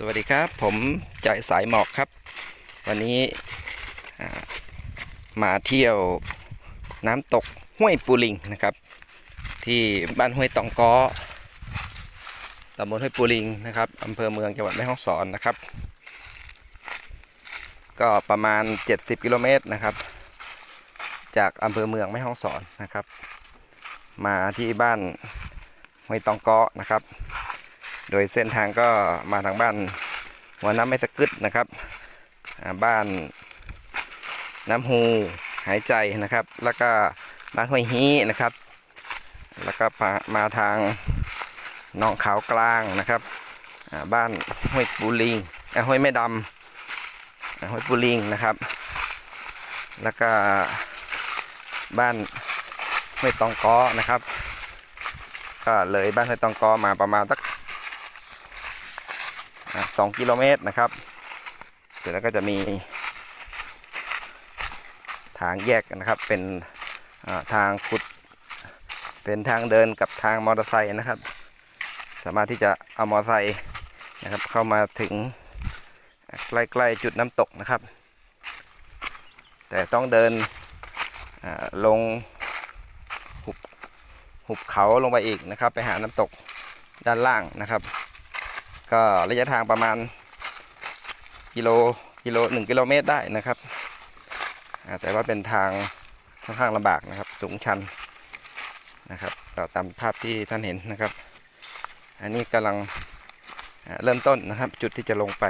สวัสดีครับผมจ่ายสายหมอกครับ วันนี้มาเที่ยวน้ำตกห้วยปูลิงนะครับ ที่บ้านห้วยตองก้อตำบลห้วยปูลิงนะครับอำเภอเมืองจังหวัดแม่ฮ่องสอนนะครับ ก็ประมาณ 70 กิโลเมตรนะครับ จากอำเภอเมืองแม่ฮ่องสอนนะครับ มาที่บ้านห้วยตองก้อนะครับ โดยเส้นทางก็มาทางบ้านหัวน้ำไม่ตะกึดนะครับ บ้านน้ำฮูหายใจนะครับ แล้วก็บ้านห้วยฮีนะครับ แล้วก็มาทางหนองขาวกลางนะครับ บ้านห้วยปูลิงห้วยแม่ดำห้วยปูลิงนะครับ แล้วก็บ้านห้วยตองก้อนะครับ ก็เลยบ้านห้วยตองกอมาประมาณสัก สองกิโลเมตรนะครับ เสร็จแล้วก็จะมีทางแยกนะครับ เป็นทางขุด เป็นทางเดินกับทางมอเตอร์ไซค์นะครับ สามารถที่จะเอามอเตอร์ไซค์นะครับ เข้ามาถึงใกล้ๆจุดน้ำตกนะครับ แต่ต้องเดินลงหุบหุบเขาลงไปอีกนะครับ ไปหาน้ำตกด้านล่างนะครับ ก็ระยะทางประมาณกิโลกิโลหนึ่งกิโลเมตรได้นะครับ แต่ว่าเป็นทางค่อนข้างลำบากนะครับ สูงชันนะครับต่อตามภาพที่ท่านเห็นนะครับ อันนี้กำลังเริ่มต้นนะครับจุดที่จะลงไป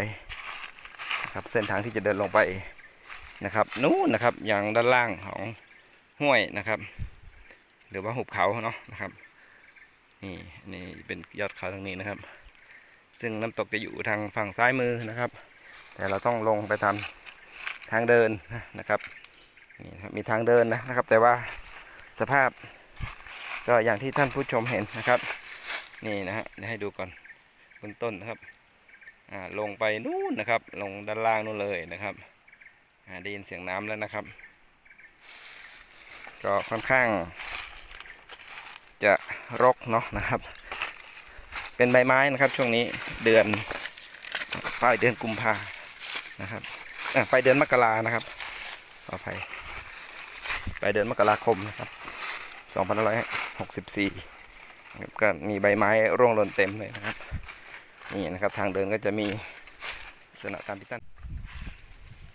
นะครับเส้นทางที่จะเดินลงไปนะครับ นู้นนะครับอย่างด้านล่างของห้วยนะครับ หรือว่าหุบเขาเนาะนะครับนี่นี่เป็นยอดเขาทางนี้นะครับ ซึ่งน้ำตกจะอยู่ทางฝั่งซ้ายมือนะครับ แต่เราต้องลงไปทำทางเดินนะครับนี่ครับมีทางเดินนะนะครับ แต่ว่าสภาพก็อย่างที่ท่านผู้ชมเห็นนะครับ นี่นะฮะเดี๋ยวให้ดูก่อนบื้องต้นนะครับอ่าลงไปนู่นนะครับ ลงด้านล่างนู่นเลยนะครับอ่าได้ยินเสียงน้ำแล้วนะครับ ก็ค่อนข้างจะรกเนาะนะครับ เป็นใบไม้นะครับ ช่วงนี้เดือนปลายเดือนกุมภานะครับปลายเดือนมกรานะครับขออภัยปลายเดือนมกราคมนะครับ2564ครับก็มีใบไม้ร่วงหล่นเต็มเลยนะครับนี่นะครับทางเดินก็จะมีลักษณะตามที่ท่าน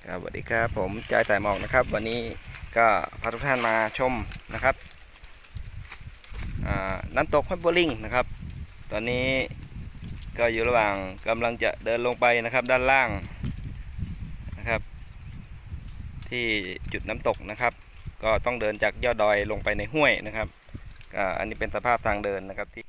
ครับสวัสดีครับผมจ่ายแต่หมอกนะครับ วันนี้ก็พาทุกท่านมาชมนะครับน้ำตกห้วยบัวลิงนะครับ ตอนนี้ก็อยู่ระหว่างกำลังจะเดินลงไปนะครับด้านล่างนะครับ ที่จุดน้ำตกนะครับ ก็ต้องเดินจากยอดดอยลงไปในห้วยนะครับอันนี้เป็นสภาพทางเดินนะครับที่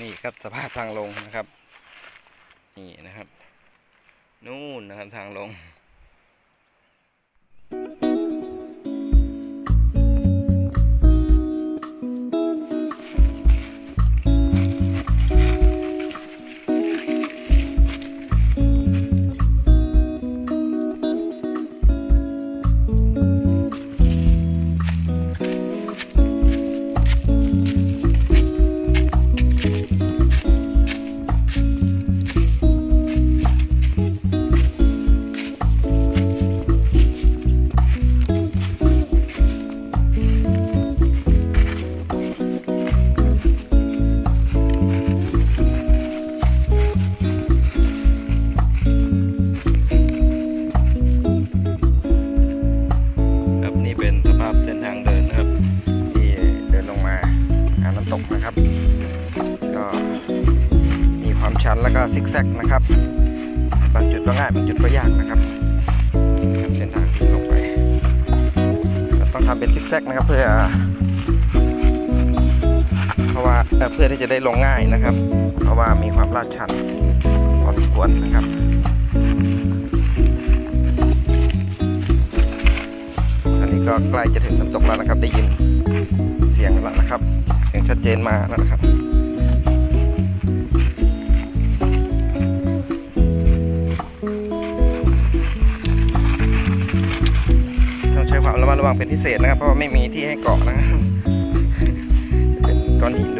นี่ครับสภาพทางลงนะครับ นี่นะครับ นู่นนะครับทางลง แล้วก็ซิกนะครับบางจุดก็ง่ายบางจุดก็ยากนะครับเส้นทางที่ลงไปต้องทำเป็นซิกแซกนะครับเพื่อ เพราะว่าเอ่อเพื่อที่จะได้ลงง่ายนะครับ เพราะว่ามีความลาดชันพอสมควรนะครับอันนี้ก็ใกล้จะถึงน้ำตกแล้วนะครับได้ยินเสียงแล้วนะครับ เสียงชัดเจนมาแล้วนะครับ ความระมัดระวังเป็นพิเศษนะครับ เพราะว่าไม่มีที่ให้เกาะนะครับเป็นก้อนหินด้วยนะครับเป็น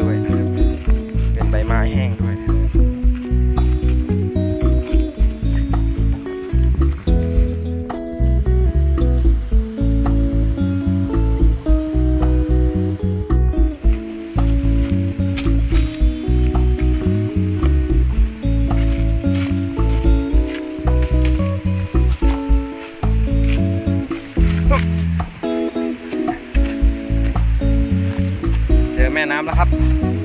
น้ำแล้วครับ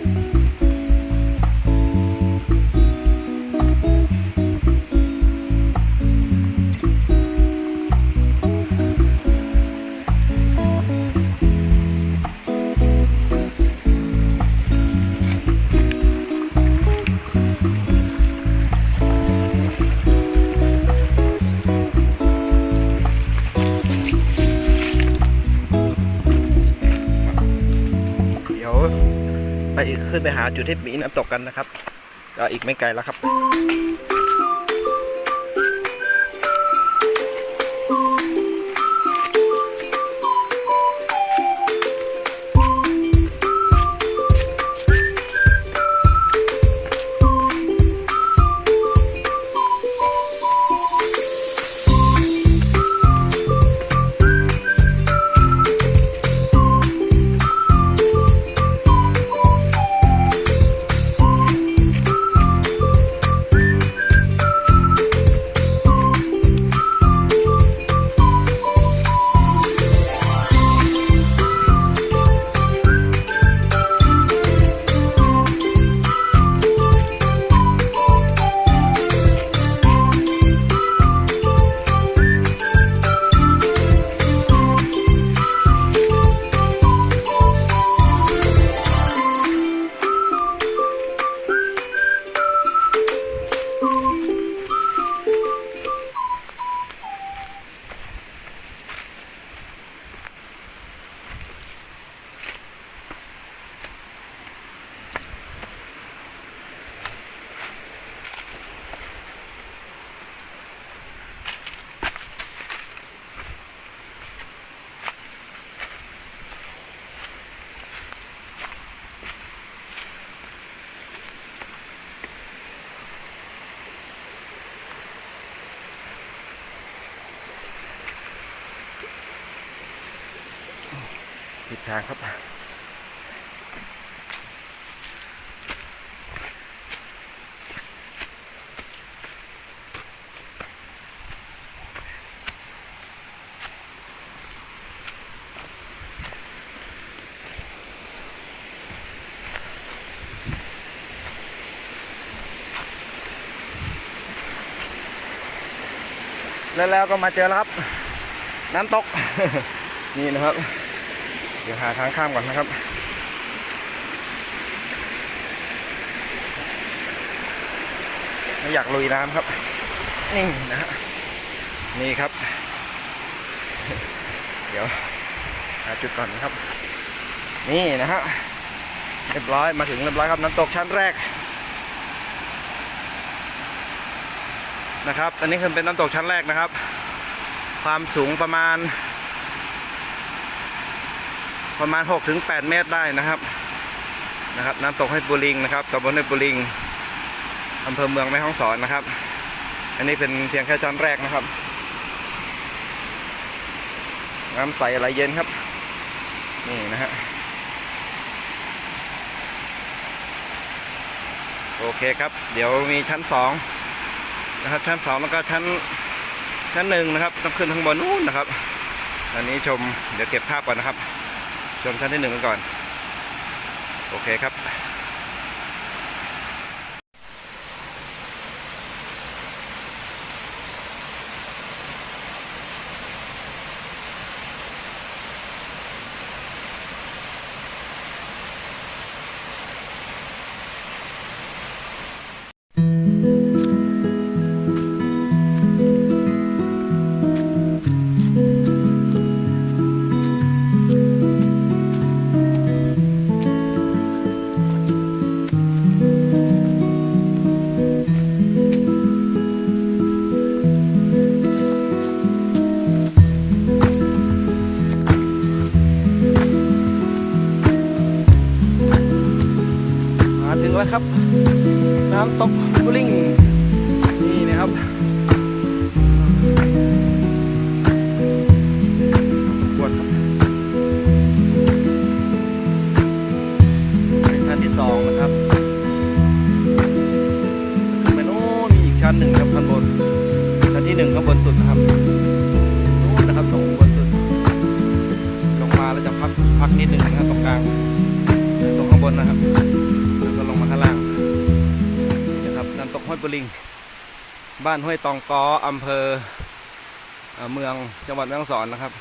ไปขึ้นไปหาจุดที่มีน้ำตกกันนะครับก็อีกไม่ไกลแล้วครับ ผิดทางครับ แล้วแล้วก็มาเจอแล้วครับ น้ำตก นี่นะครับ เดี๋ยวหาทางข้ามก่อนนะครับ ไม่อยากลุยน้ำครับ นี่นะฮะนี่ครับ เดี๋ยวหาจุดก่อนนะครับ นี่นะฮะเรียบร้อยมาถึงเรียบร้อยครับน้ำตกชั้นแรกนะครับ อันนี้คือเป็นน้ำตกชั้นแรกนะครับ ความสูงประมาณ ประมาณ 6-8 เมตรได้นะครับนะครับน้ำตกให้ปูลิงนะครับตำบลให้ปูลิงอำเภอเมืองแม่ฮ่องสอนนะครับ อันนี้เป็นเพียงแค่ชั้นแรกนะครับ น้ำใสไหลเย็นครับ นี่นะฮะโอเคครับ เดี๋ยวมีชั้นสองนะครับ ชั้นสองแล้วก็ชั้นชั้นหนึ่งนะครับต้องขึ้นข้างบนนู้นนะครับ อันนี้ชมเดี๋ยวเก็บภาพก่อนนะครับ ชมชั้นที่หนึ่งกันก่อน โอเคครับางตรงข้างบนนะครับ แล้วก็ลงมาข้างล่างนี่นะครับน้ำตกห้วยปลิง บ้านห้วยตองกออำเภอเอ่อเมืองจังหวัดแม่ฮ่องสอนนะครับ